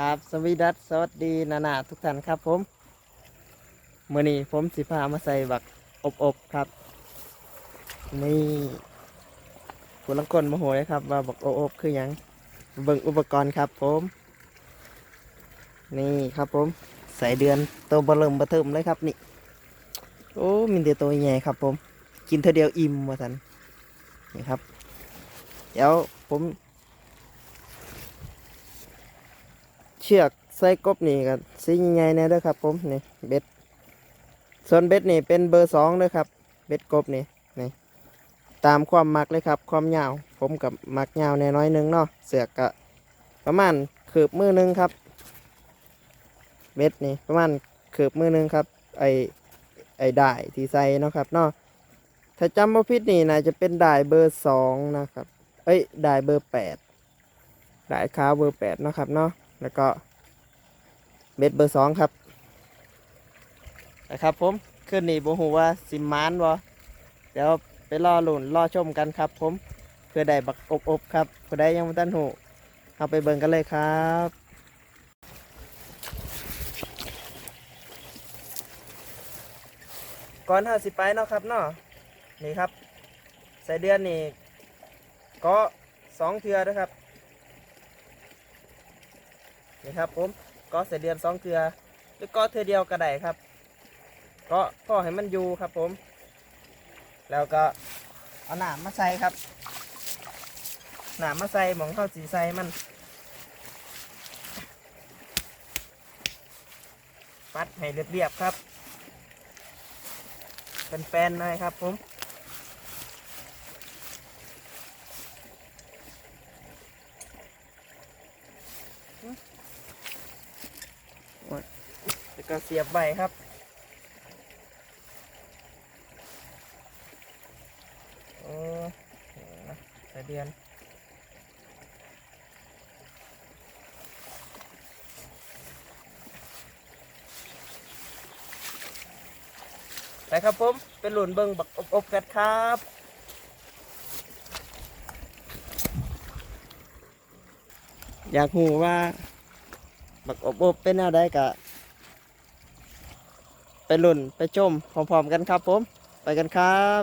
กราบสวีดัสสวัสดีนานาทุกท่านครับผมเมื่อนี้ผมสิพามาใส่บักอบอบครับ นี่คุณลังกลมาโหเลยครับว่าบักอบอบคือหยังเบิ่งอุปกรณ์ครับผม นี่ครับผม ใส่เดือนตัวเบลิ่มบะเทิมเลยครับนี่ โอ้มีแต่ตัวใหญ่ครับผม กินเท่าเดียวอิ่มว่าสันนี่ครับ เดี๋ยวผม เชือกใส่กบนี่ก็สีใหญ่ๆแน่เด้อครับผมนี่เบ็ดส่วนเบ็ดนี่เป็นเบอร์สองด้อครับเบ็ดกบนี่นี่ตามความมักเลยครับ ความยาว ผมกับมักยาวแน่น้อยหนึงเนาะเสือกกะประมาณขืบมือหนึงครับ เบ็ดนี่ประมาณขืบมือหนึงครับไอไอได้ที่ใส่เนาะครับเนาะถ้าจำไม่ผิดนี่น่าจะเป็นได้เบอร์สองนะครับ เอ้ยได้เบอร์แปดได้ายขาเบอร์แปดเนาะครับเนาะ แล้วก็เบ็ดเบอร์สองครับนะครับผมขึ้นนี่บ่ฮู้ว่าสิมานบ่เดี๋ยวไปรอหลุ่นรอชมกันครับ ผมเพื่อได้บักอบอบครับผู้ใดยังไม่ทันหูเอาไปเบิ่งกันเลยครับก่อนห้าสิไปเนาะครับเนาะนี่ครับใส่เดือนนี่ก็สองเทือนะครับ นี่ครับผมก็ใส่เดือนสองเทือหรือก็เทือเดียวก็ได้ครับ ก็พ่อให้มันอยู่ครับผม แล้วก็เอาหนามมาใส่ครับหนามมาใส่หมองเข้าสีใส่มันปัดให้เรียบๆครับเป็นแฟนหน่อยครับผม แล้วก็เสียบไว้ครับ โอ้นะใส่เดือนไปครับผม เป็นหลุนเบิงบักอบอบกันครับอยากหูว่า บักอบอบเป็นอะไรกะ ไปลุ่นไปชมพร้อมๆกันครับผม ไปกันครับ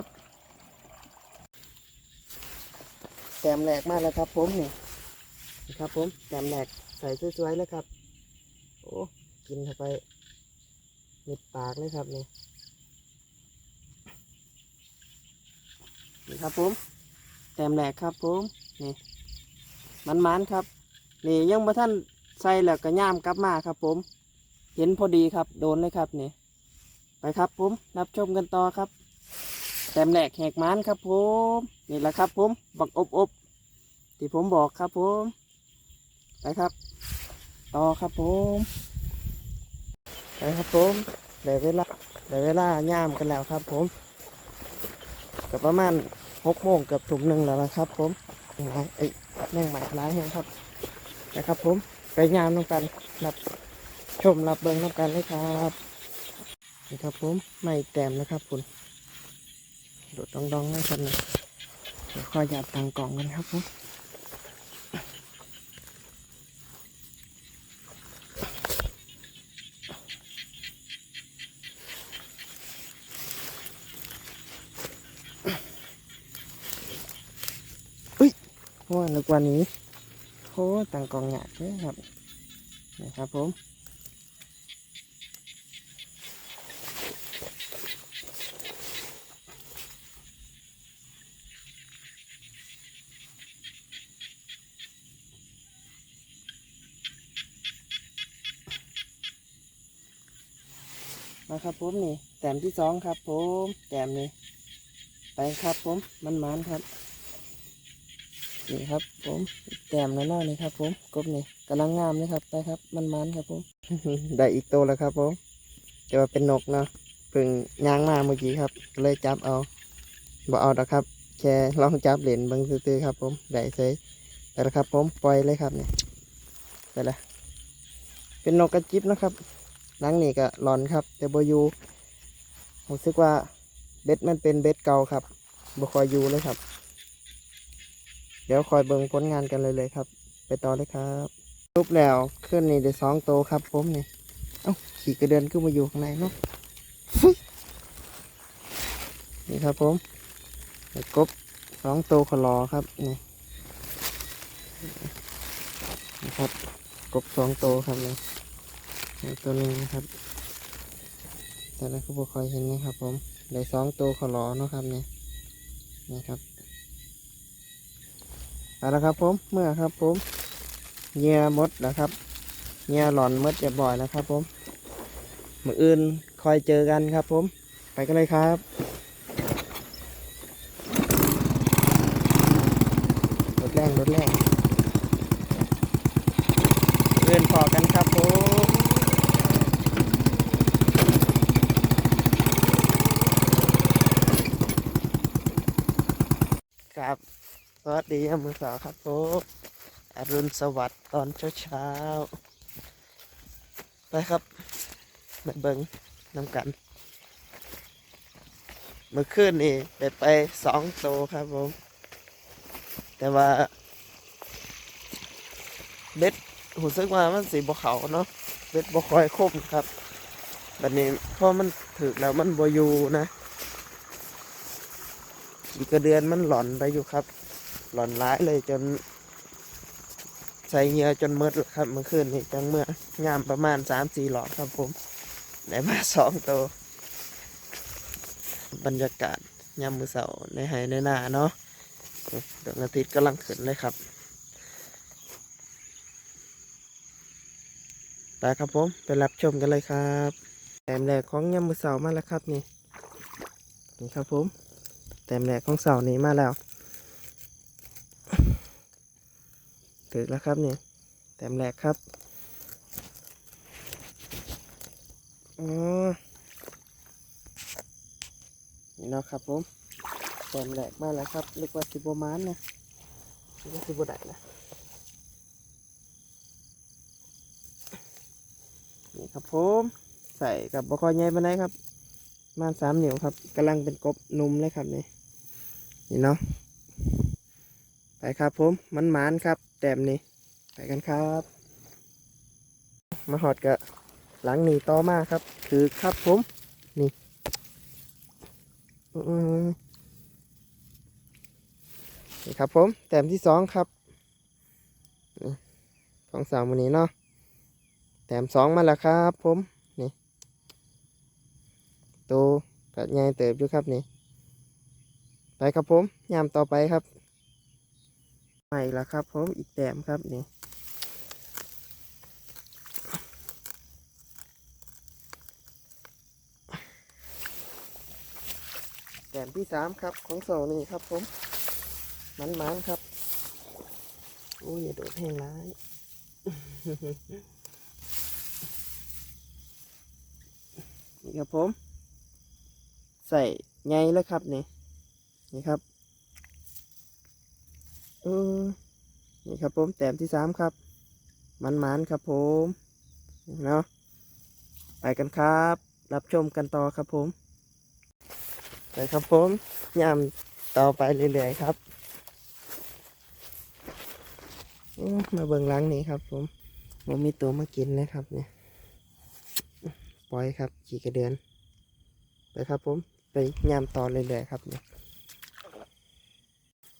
แต้มแหลกมากแล้วครับ ผมนี่นี่ครับ ผมแต้มแหลกใส่สวยๆเลยครับ โอ้กินเข้าไปมิดปากเลยครับนี่นี่ครับผมแต้มแหลกครับผมนี่มันๆครับ นี่ยังมาท่านใส่แล้วก็ย่ามกลับมาครับ ผม เห็นพอดีครับ โดนเลยครับนี่ ไปครับผมรับชมกันต่อครับแต้มแหลกแหกม้านครับผมนี่แหละครับผมบักอบอบที่ผมบอกครับผมไปครับ ต่อครับผมไปครับผมได้เวลาได้เวลาย่ามกันแล้วครับผมกับประมาณหกโมงเกือบถุ่มหนึ่งแล้วนะครับ ผมยังไงไอ้ยแม่งหมายร้ายยังครับนะครับ ผมไปย่ามน้ำกันรับชมรับเบิ้งน้ำกันเลยครับ ครับผมไม่แต้มนะครับคุณโดดดองดองๆนะครับนี่ยเดี๋ยวขอหยาบตังกล่องกันครับผมอุ้ยโอ้ยนึกว่านี้โอ้ตังกล่องหยาบเลยครับนี่ครับผม ครับผมนี่ แต้มที่สองครับผมแต้มนี้ไปครับผมมันมันครับนี่ครับ ผมแต้มน้อยๆนี่ครับ ผมกบนี่กำลังงามเลยครับ ไปครับ มันมันครับ ผม ได้อีกตัวแล้วครับ ผมจะว่าเป็นนกเนาะเพิ่งย่างมาเมื่อกี้ครับ เลยจับเอาบ่เอาดอกครับแค่ลองจับเหรียญบางซื่อๆครับ ผมได้เฉยแต่ละครับ ผมปล่อยเลยครับนี่ไปละเป็นนกกระจิบนะครับ หนังนี่ก็หลอนครับแต่บอยูผมคิดว่าเบ็ดมันเป็นเบ็ดเก่าครับบ่คอยอยูเลยครับ เดี๋ยวคอยเบิ่งผลงานกันเลยเลยครับ ไปต่อเลยครับรูปแล้วขึ้นนี่ได้สองโตวครับผมนี่เอ้าขี่กระเดือนขึ้นมาอยู่ข้างในเนาะนี่ครับผมกบสองโตวขอรอครับนี่นะครับกบสองโตวครับนี่นี่ ตัวหนึงนะครับ แต่ละก็บ่ค่อยเห็นนะครับ ผมได้สองโตวขอรอเนาะครับเนี่ยนี่ครับเอาละครับผมเมื่อครับผมเหงียมดนะครับเหงียหลอนมดเรียบร้อยแล้วครับ ผมมืออื่นคอยเจอกันครับ ผมไปกันเลยครับรถแรงรถแรงเอื่นพอกันครับผมครับ สวัสดีมือสาวครับผมอรุณสวัสดิ์ตอนเช้าเช้าๆ ไปครับมาเบิงน้ำกัน เมื่อคืนนี่ได้ไปสองโตวครับผม แต่ว่าเบ็ดหูซึกว่ามันสีบเขาเนาะเบ็ดบคอยคมครับแบบนี้พอมันถึกแล้วมันบอยู่นะ อีกกระเดือนมันหล่อนไปอยู่ครับ หล่อนร้ายเลยจน ใส่เหงื่อจนมืดครับเมื่อคืนนี่จังเมื่องามประมาณสามสี่หลอดครับผมได้มาสองตัวบรรยากาศยามมือเสาในไฮในนาเนาะดวงอาทิตย์กำลังขึ้นเลยครับไปครับผมไปรับชมกันเลยครับแต้มแรกของยามมือเสามาแล้วครับนี่นี่ครับผมแต้มแรกของเสานี้มาแล้ว ถึกแล้วครับเนี่ยแต้มแรกครับอ๋อนี่เนาะครับผมแต้มแหลกมาแล้วครับเรียกว่าสิบประมาณนะเรียกว่าสิบได้นะนี่ครับผมใส่กับบะคอยใหญ่ปานใดครับมาสามนิ้วครับกำลังเป็นกบหนุ่มเลยครับนี่นี่เนาะไปครับผมมันหมานครับ ต้มนี้ ไปกันครับ มาหอดกะหลังหนีต่อมาครับ คือครับผมอืมนี่ครับผม แต้มที่สองครับของสามวันนี้เนาะแต้มสองมาแล้วครับผม นี่ตัวกัดใหญ่เติบอยู่ครับนี่ ไปครับผมยามต่อไปครับ ม่แล้วครับผมอีกแต้มครับนี่แต้มที่สามครับของโซนี่ครับผมมันมันครับโอ้ยอย่าโดดแห้งร้ายนี่ครับผม ใส่ไงแล้วครับนี่นี่ครับ เออ นี่ครับผมแต้มที่สามครับ มันมันครับผมเนาะไปกันครับ รับชมกันต่อครับผมไปครับผมยามต่อไปเรื่อยๆครับมาเบิ่งล้างนี้ครับ ผมผมมีตัวมากินเลยครับ เนี่ยปล่อยครับขี่กระเดือนไปครับ ผมไปยามต่อเรื่อยๆครับเนี่ย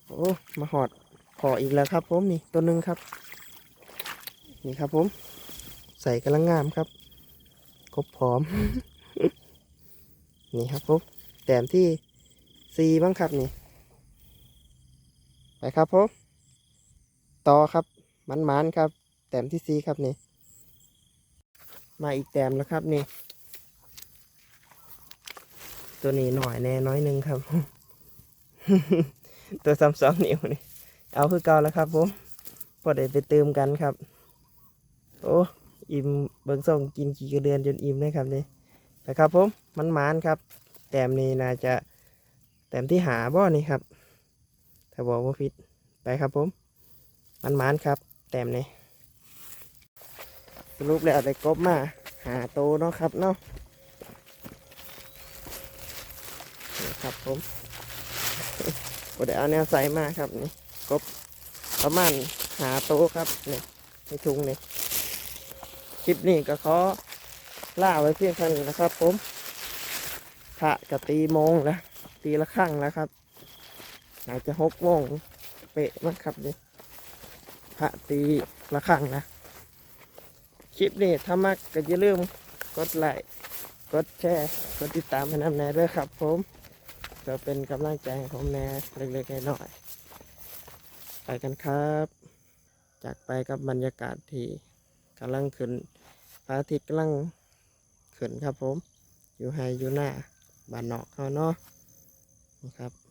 โอ้มาหอด ขออีกแล้วครับ ผมนี่ตัวหนึ่งครับ นี่ครับ ผม ใส่กำลังงามครับครบพร้อม นี่ครับผมแต้มที่สี่บ้างครับนี่ ไปครับผมต่อครับมันมันๆครับ แต้มที่สี่ครับนี่ มาอีกแต้มแล้วครับนี่ ตัวนี้หน่อยแน่น้อยหนึ่งครับ ตัวซ้ำสองนิ้วนี่ เอาคือเก่าแล้วครับผมพอได้ไปเติมกันครับ โอ้อิ่มเบิ่งส่งกินกี่กระเดือนจนอิ่มเลยครับนี่ไปครับผมมันมานครับ แต้มนี้น่าจะ แต้มที่หาบ่อนี่ครับ ถ้าบอกว่าผิดไปครับผม มันมานครับ แต้มนี้สรุปแล้วได้กบมาหาโตเนาะครับเนาะนะครับผมก็ได้เอาแนวใสมาครับนี่ กบประมาณหาโตครับเนี่ยในถุงนี่ยคลิปนี้ก็ขอล่าไว้เพียงเท่านี้นะครับ ผมพระกตีโมงแล้วตีละครั้งแล้วครับอาจจะหกโมงเป๊ะมั้งครับเนี่ยพระตีละครั้งนะ คลิปนี้ถ้ามักก็อย่าลืมกดไลค์กดแชร์กดติดตามให้น้ำแน่ด้วยครับ ผมก็เป็นกำลังใจให้ผมแน่เล็กๆน้อยๆ ไปกันครับ จากไปกับบรรยากาศที่กำลังขึ้นพระอาทิตย์กำลังขึ้นครับผม อยู่ไฮอยู่หน้าบ้านนอกเขาเนาะนะครับ